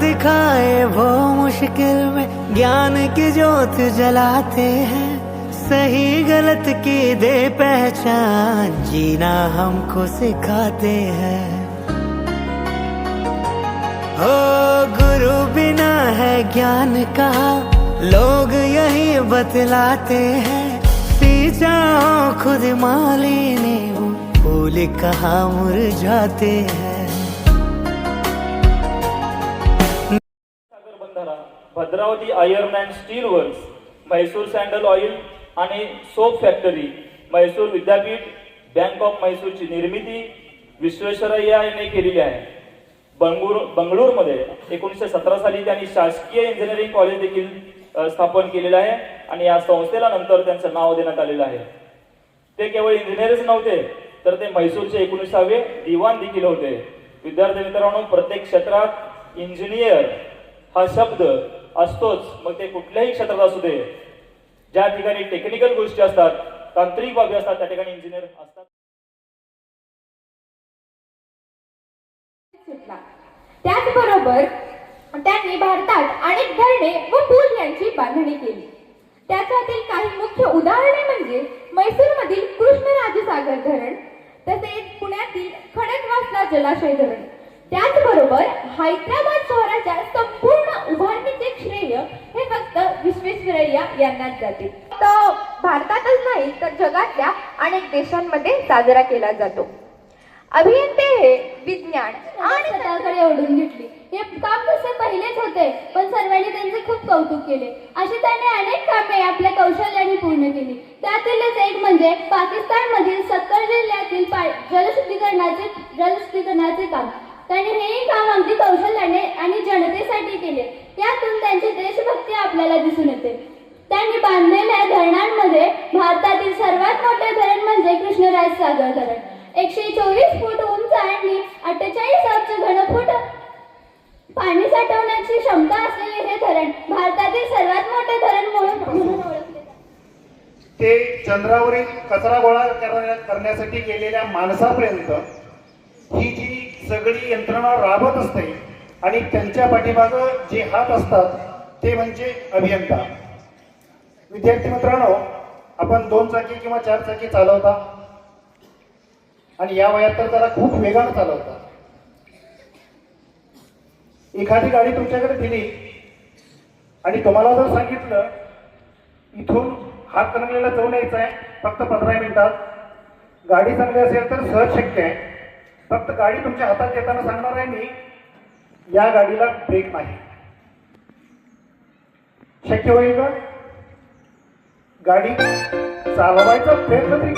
दिखाए वो मुश्किल में ज्ञान की ज्योत जलाते हैं। सही गलत की दे पहचान, जीना हमको सिखाते हैं। हो गुरु बिना है ज्ञान का लोग यही बतलाते हैं। हो खुद माली ने वो फूल कहाँ मुरझाते हैं। Bhadravati iron and steel works Mysore sandal oil आणि सोप फॅक्टरी म्हैसूर विद्यापीठ बँक ऑफ म्हैसूरची निर्मिती विश्वेश्वरय्या यांनी केलेली आहे. बंगळूर बंगळूरमध्ये एकोणीसशे सतरा साली त्यांनी शासकीय इंजिनिअरिंग कॉलेज देखील स्थापन केलेलं आहे आणि या संस्थेला नंतर त्यांचं नाव देण्यात आलेलं आहे. ते केवळ इंजिनियरच नव्हते तर ते म्हैसूरचे एकोणीसावे दिवाण देखील होते. विद्यार्थी मित्रांनो प्रत्येक क्षेत्रात इंजिनियर हा शब्द असतोच. मग ते कुठल्याही क्षेत्रात असू दे. ज्या ठिकाणी टेक्निकल गोष्टी असतात तांत्रिक बाबी असतात त्या ठिकाणी इंजिनियर असतात. त्याचबरोबर त्यांनी भारतात अनेक धरणे व पूल यांची बांधणी केली. त्याच्यातील काही मुख्य उदाहरणे म्हणजे म्हैसूरमधील कृष्णराजसागर धरण तसेच पुण्यातील खडकवासला जलाशय धरण. त्याचबरोबर हैदराबाद शहराच्या संपूर्ण श्रेय हे फक्त विश्वेश्वरय्या यांनाच जाते. तो भारतातच नाही तर जगातल्या अनेक देशांमध्ये साजरा केला जातो. अभियंते हे विज्ञान आणि स्वतःकडे ओढून घेतली. हे काम तसे पहिलेच होते पण सर्वांनी त्यांचे खूप कौतुक केले. अशी त्याने अनेक कामे आपल्या कौशल्याने पूर्ण केली. त्यातीलच एक म्हणजे पाकिस्तानमधील सत्तर जिल्ह्यातील जलशुद्धीकरणाचे जलशुद्धीकरणाचे काम. त्याने हेही काम अगदी कौशल्याने आणि जनतेसाठी केले. यातून त्यांची देशभक्ती आपल्याला दिसून येते. त्यांनी बांधलेल्या धरणांमध्ये भारतातील सर्वात मोठे धरण म्हणजे कृष्णराज सागर धरण. एकशे चोवीस फूट उंच आणि अठ्ठेचाळीस अब्ज घनफूट पाणी साठवण्याची क्षमता असलेले हे धरण भारतातील सर्वात मोठे धरण म्हणून ओळखले ते चंद्रावरील कचरा गोळा करण्यासाठी गेलेल्या माणसापर्यंत ही जी सगळी यंत्रणा राबत असते आणि त्यांच्या पाठीमागं जे हात असतात ते म्हणजे अभियंता. विद्यार्थी मित्रांनो आपण दोन चाकी किंवा चार चाकी चालवता आणि या वयात तर त्याला खूप वेगानं चालवता. एखादी गाडी तुमच्याकडे दिली आणि तुम्हाला जर सांगितलं इथून हात रंगलेला जाऊन यायचं आहे फक्त पंधरा मिनिटात. गाडी चांगली असेल तर सहज शक्य आहे. फक्त गाडी तुमच्या हातात येताना सांगणार आहे मी या गाडीला ब्रेक नाही. शक्य होईल का? गाडी चालवायचा प्रयत्न तरी